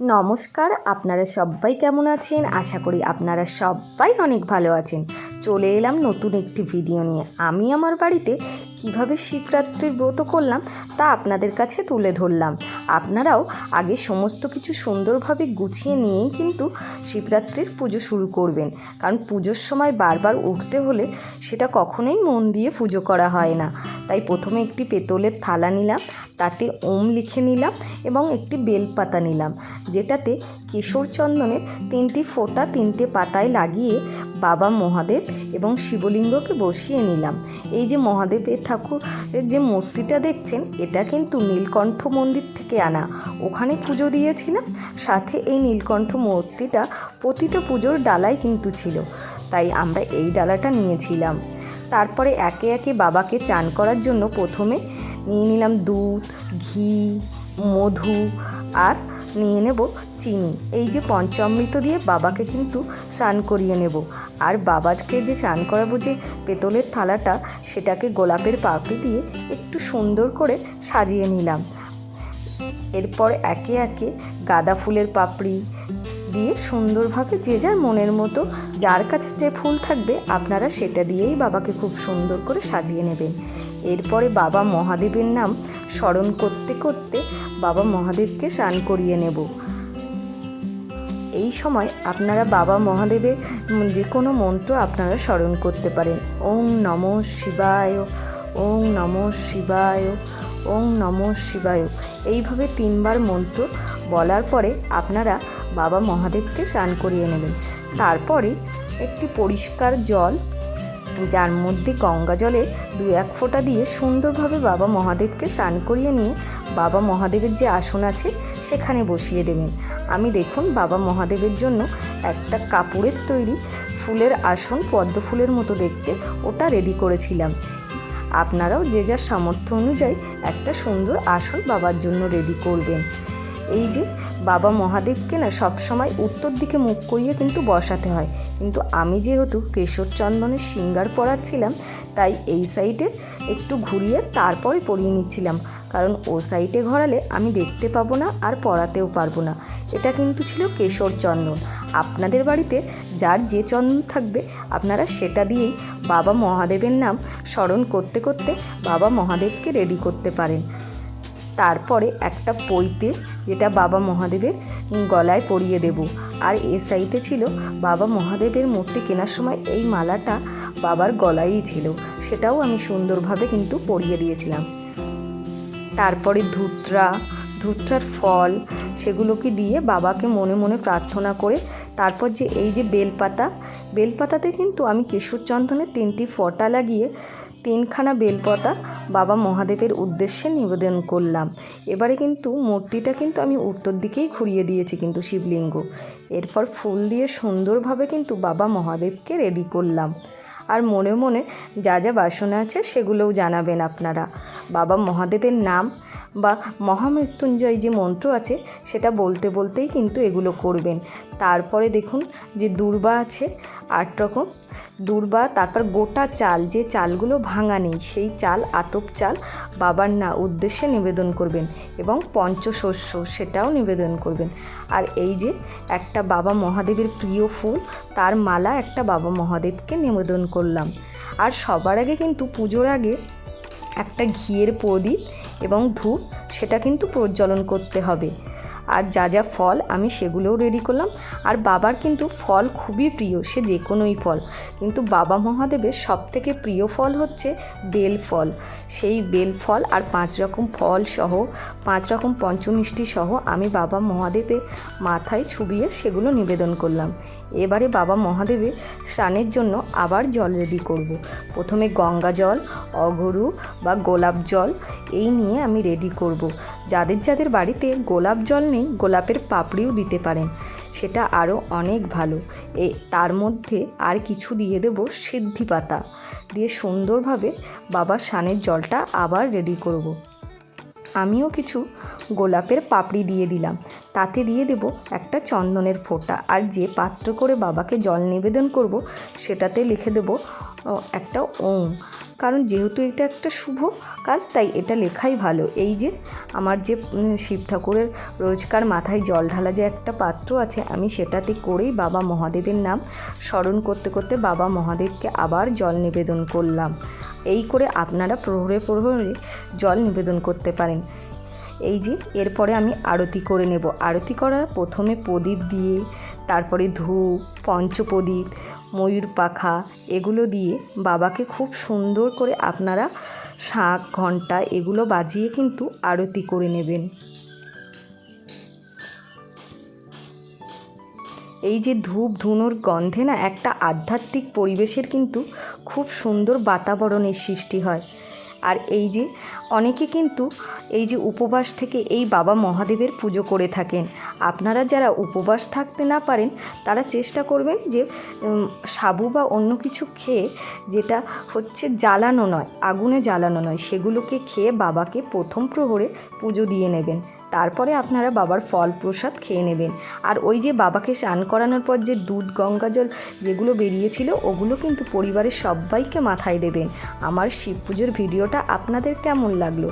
নমস্কার, আপনারা সবাই কেমন আছেন? আশা করি আপনারা সবাই অনেক ভালো আছেন। চলে এলাম নতুন একটি ভিডিও নিয়ে। আমি আমার বাড়িতে কীভাবে শিবরাত্রির ব্রত করলাম তা আপনাদের কাছে তুলে ধরলাম। আপনারাও আগে সমস্ত কিছু সুন্দরভাবে গুছিয়ে নিয়েই কিন্তু শিবরাত্রির পুজো শুরু করবেন। কারণ পুজোর সময় বারবার উঠতে হলে সেটা কখনোই মন দিয়ে পুজো করা হয় না। তাই প্রথমে একটি পেতলের থালা নিলাম, তাতে ওম লিখে নিলাম এবং একটি বেলপাতা নিলাম, যেটাতে কেশর চন্দনের তিনটি ফোঁটা তিনটে পাতায় লাগিয়ে বাবা মহাদেব এবং শিবলিঙ্গকে বসিয়ে নিলাম। এই যে মহাদেবের ঠাকুরের যে মূর্তিটা দেখছেন, এটা কিন্তু নীলকণ্ঠ মন্দির থেকে আনা। ওখানে পুজো দিয়েছিলাম, সাথে এই নীলকণ্ঠ মূর্তিটা প্রতিটা পুজোর ডালায় কিন্তু ছিল। তাই আমরা এই ডালাটা নিয়েছিলাম। তারপরে একে একে বাবাকে চান করার জন্য প্রথমে নিয়ে নিলাম দুধ, ঘি, মধু আর নিয়ে নেব চিনি। এই যে পঞ্চামৃত দিয়ে বাবাকে কিন্তু স্নান করিয়ে নেব। আর বাবাকে যে স্নান করাবো যে পেতলের থালাটা, সেটাকে গোলাপের পাপড়ি দিয়ে একটু সুন্দর করে সাজিয়ে নিলাম। এরপর একে একে গাঁদা ফুলের পাপড়ি দিয়ে সুন্দরভাবে যে যার মনের মতো, যার কাছে যে ফুল থাকবে আপনারা সেটা দিয়েই বাবাকে খুব সুন্দর করে সাজিয়ে নেবেন। এরপরে বাবা মহাদেবের নাম স্মরণ করতে করতে বাবা মহাদেবকে স্নান করিয়ে নেব। এই সময় আপনারা বাবা মহাদেবের যে কোনো মন্ত্র আপনারা স্মরণ করতে পারেন। ওং নম শিবায়, ওং নম শিবায়, ওং নম শিবায়। এইভাবে তিনবার মন্ত্র বলার পরে আপনারা বাবা মহাদেবকে স্নান করিয়ে নেবেন। তারপরে একটি পরিষ্কার জল, যার মধ্যে গঙ্গা জলে দু এক ফোঁটা দিয়ে সুন্দরভাবে বাবা মহাদেবকে স্নান করিয়ে নিয়ে বাবা মহাদেবের যে আসন আছে সেখানে বসিয়ে দেবেন। আমি দেখুন বাবা মহাদেবের জন্য একটা কাপড়ের তৈরি ফুলের আসন, পদ্ম ফুলের মতো দেখতে। ওটা রেডি করেছিলাম। আপনারাও যে যার সামর্থ্য অনুযায়ী একটা সুন্দর আসন বাবার জন্য রেডি করবেন। এই যে বাবা মহাদেবকে না সবসময় উত্তর দিকে মুখ করিয়ে কিন্তু বসাতে হয়। কিন্তু আমি যেহেতু কেশর চন্দনের সিঙ্গার পরাচ্ছিলাম, তাই এই সাইডে একটু ঘুরিয়ে তারপরে পরিয়ে নিচ্ছিলাম। কারণ ও সাইডে ঘোরালে আমি দেখতে পাবো না আর পড়াতেও পারব না। এটা কিন্তু ছিল কেশর চন্দন। আপনাদের বাড়িতে যার যে চন্দন থাকবে, আপনারা সেটা দিয়েই বাবা মহাদেবের নাম স্মরণ করতে করতে বাবা মহাদেবকে রেডি করতে পারেন। তারপরে একটা পইতে যেটা বাবা মহাদেবের গলায় পরিয়ে দেব। আর এ সাইডে ছিল বাবা মহাদেবের মূর্তি কেনার সময় এই মালাটা বাবার গলায়ই ছিল। সেটাও আমি সুন্দরভাবে কিন্তু পরিয়ে দিয়েছিলাম। তারপরে ধুত্রা, ধুত্রার ফল, সেগুলোকে দিয়ে বাবাকে মনে মনে প্রার্থনা করে তারপর যে এই যে বেলপাতা, বেলপাতাতে কিন্তু আমি কেশর চন্দনের তিনটি ফটা লাগিয়ে তিনখানা বেলপতা বাবা মহাদেবের উদ্দেশ্যে নিবেদন করলাম। এবারে কিন্তু মূর্তিটা কিন্তু আমি উত্তর দিকেই ঘুরিয়ে দিয়েছি কিন্তু শিবলিঙ্গ। এরপর ফুল দিয়ে সুন্দরভাবে কিন্তু বাবা মহাদেবকে রেডি করলাম। আর মনে মনে যা যা বাসনা আছে সেগুলোও জানাবেন আপনারা। বাবা মহাদেবের নাম বা মহামৃত্যুঞ্জয় যে মন্ত্র আছে, সেটা বলতে বলতেই কিন্তু এগুলো করবেন। তারপরে দেখুন যে দুর্বা আছে, আট রকম। দুর্বা, তারপর গোটা চাল, যে চালগুলো ভাঙা নেই, সেই চাল, আতপ চাল, বাবার না, উদ্দেশ্যে নিবেদন করবেন এবং পঞ্চশস্য, সেটাও নিবেদন করবেন। আর এই যে একটা বাবা মহাদেবের প্রিয় ফুল, তার মালা একটা বাবা মহাদেবকে নিবেদন করলাম। আর সবার আগে কিন্তু পুজোর আগে একটা ঘিয়ের প্রদীপ এবং ধূপ সেটা কিন্তু প্রজ্বলন করতে হবে। আর যা যা ফল আমি সেগুলোও রেডি করলাম আর বাবার কিন্তু ফল খুবই প্রিয়, সে যে কোনোই ফল কিন্তু বাবা মহাদেবের সব থেকে প্রিয় ফল হচ্ছে বেল ফল সেই বেল ফল আর পাঁচ রকম ফল সহ, পাঁচ রকম পঞ্চমিষ্টি সহ আমি বাবা মহাদেবের মাথায় ছুবিয়ে সেগুলো নিবেদন করলাম এবারে বাবা মহাদেবের স্নানের জন্য আবার জল রেডি করব। প্রথমে গঙ্গা জল অগরু বা গোলাপ জল, এই নিয়ে আমি রেডি করব। যাদের যাদের বাড়িতে গোলাপ জল নেই, গোলাপের পাপড়িও দিতে পারেন। সেটা আরও অনেক ভালো। এ, তার মধ্যে আর কিছু দিয়ে দেব সিদ্ধি পাতা। দিয়ে সুন্দরভাবে বাবার সানের জলটা আবার রেডি করব। আমিও কিছু গোলাপের পাপড়ি দিয়ে দিলাম। তাতে দিয়ে দেব একটা চন্দনের ফোঁটা। আর যে পাত্র করে বাবাকে জল নিবেদন করব, সেটাতে লিখে দেব একটা ওম। কারণ যেহেতু এটা একটা শুভ কাজ, তাই এটা লেখাই ভালো। এই যে আমার যে শিব ঠাকুরের রোজকার মাথায় জল ঢালা যে একটা পাত্র আছে, আমি সেটাতে করেই বাবা মহাদেবের নাম স্মরণ করতে করতে বাবা মহাদেবকে আবার জল নিবেদন করলাম। এই করে আপনারা প্রহরে প্রহরে জল নিবেদন করতে পারেন। এই যে এরপরে আমি আরতি করে নেব। আরতি করা প্রথমে প্রদীপ দিয়ে, তারপরে ধূপ, পঞ্চপ্রদীপ ময়ূর পাখা, এগুলো দিয়ে বাবাকে খুব সুন্দর করে আপনারা শাঁখ ঘণ্টা এগুলো বাজিয়ে কিন্তু আরতি করে নেবেন। এই যে ধূপ ধুনোর গন্ধে না একটা আধ্যাত্মিক পরিবেশের কিন্তু খুব সুন্দর বাতাবরণের সৃষ্টি হয়। আর এই যে অনেকে কিন্তু এই যে উপবাস থেকে এই বাবা মহাদেবের পুজো করে থাকেন। আপনারা যারা উপবাস থাকতে না পারেন, তারা চেষ্টা করবেন যে সাবু বা অন্য কিছু খেয়ে, যেটা হচ্ছে জ্বালানো নয়, আগুনে জ্বালানো নয়, সেগুলোকে খেয়ে বাবাকে প্রথম প্রহরে পুজো দিয়ে নেবেন। তারপরে আপনারা বাবার ফল প্রসাদ খেয়ে নেবেন। আর ওই যে বাবাকে স্নান করানোর পর যে দুধ, গঙ্গা জল যেগুলো বেরিয়েছিল, ওগুলো কিন্তু পরিবারের সবাইকে মাথায় দেবেন। আমার শিব পুজোর ভিডিওটা আপনাদের কেমন লাগল?